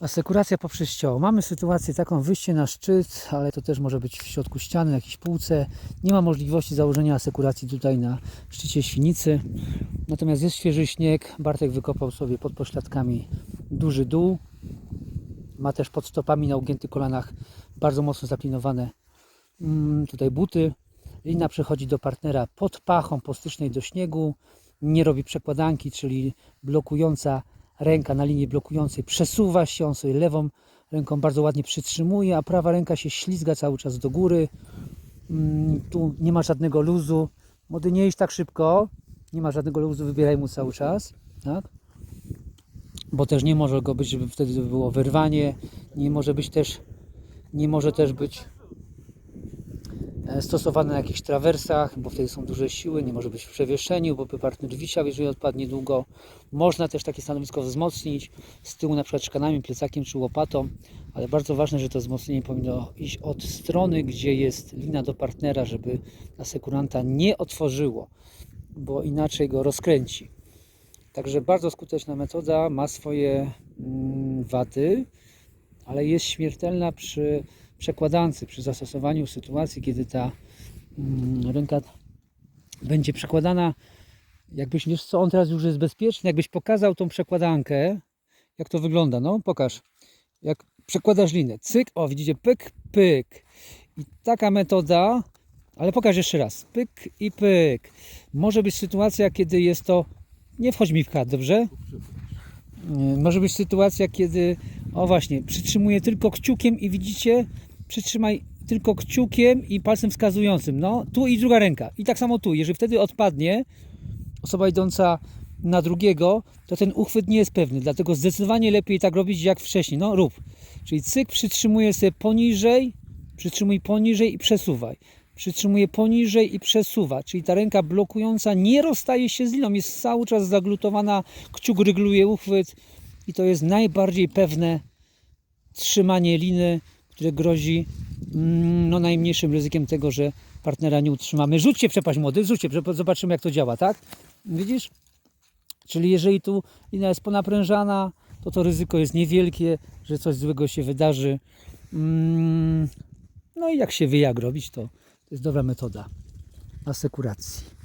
Asekuracja poprzez ciało. Mamy sytuację taką, wyjście na szczyt, ale to też może być w środku ściany, na jakiejś półce. Nie ma możliwości założenia asekuracji tutaj na szczycie Świnicy. Natomiast jest świeży śnieg. Bartek wykopał sobie pod pośladkami duży dół. Ma też pod stopami na ugiętych kolanach bardzo mocno zaplinowane mm, tutaj buty. Lina przechodzi do partnera pod pachą postycznej do śniegu. Nie robi przekładanki, czyli blokująca ręka na linii blokującej przesuwa się, on sobie lewą ręką bardzo ładnie przytrzymuje, a prawa ręka się ślizga cały czas do góry. Mm, Tu nie ma żadnego luzu. Młody nie iść tak szybko, nie ma żadnego luzu, wybieraj mu cały czas, tak? Bo też nie może go być, żeby wtedy było wyrwanie, nie może być też, nie może też być stosowane na jakichś trawersach, bo wtedy są duże siły, nie może być w przewieszeniu, bo by partner wisiał, jeżeli odpadnie długo. Można też takie stanowisko wzmocnić z tyłu, na przykład szkanami, plecakiem czy łopatą, ale bardzo ważne, że to wzmocnienie powinno iść od strony, gdzie jest lina do partnera, żeby asekuranta nie otworzyło, bo inaczej go rozkręci. Także bardzo skuteczna metoda, ma swoje mm, wady, ale jest śmiertelna przy przekładance, przy zastosowaniu sytuacji, kiedy ta mm, ręka będzie przekładana, jakbyś, wiesz co, on teraz już jest bezpieczny, jakbyś pokazał tą przekładankę, jak to wygląda, no pokaż, jak przekładasz linę, cyk, o widzicie, pyk, pyk. I taka metoda, ale pokaż jeszcze raz, pyk i pyk, może być sytuacja, kiedy jest to, nie wchodź mi w kadr, dobrze? Może być sytuacja, kiedy, o właśnie, przytrzymuję tylko kciukiem i widzicie, przytrzymaj tylko kciukiem i palcem wskazującym. No, tu i druga ręka. I tak samo tu. Jeżeli wtedy odpadnie osoba idąca na drugiego, to ten uchwyt nie jest pewny. Dlatego zdecydowanie lepiej tak robić jak wcześniej. No, rób. Czyli cyk, przytrzymuję sobie poniżej, przytrzymuj poniżej i przesuwaj. Przytrzymuję poniżej i przesuwa. Czyli ta ręka blokująca nie rozstaje się z liną. Jest cały czas zaglutowana. Kciuk rygluje uchwyt. I to jest najbardziej pewne trzymanie liny, które grozi mm, no, najmniejszym ryzykiem tego, że partnera nie utrzymamy. Rzućcie przepaść młody, rzućcie, zobaczymy jak to działa, tak? Widzisz? Czyli jeżeli tu lina jest ponaprężana, to to ryzyko jest niewielkie, że coś złego się wydarzy. Mm, No i jak się wie robić, to to jest dobra metoda asekuracji.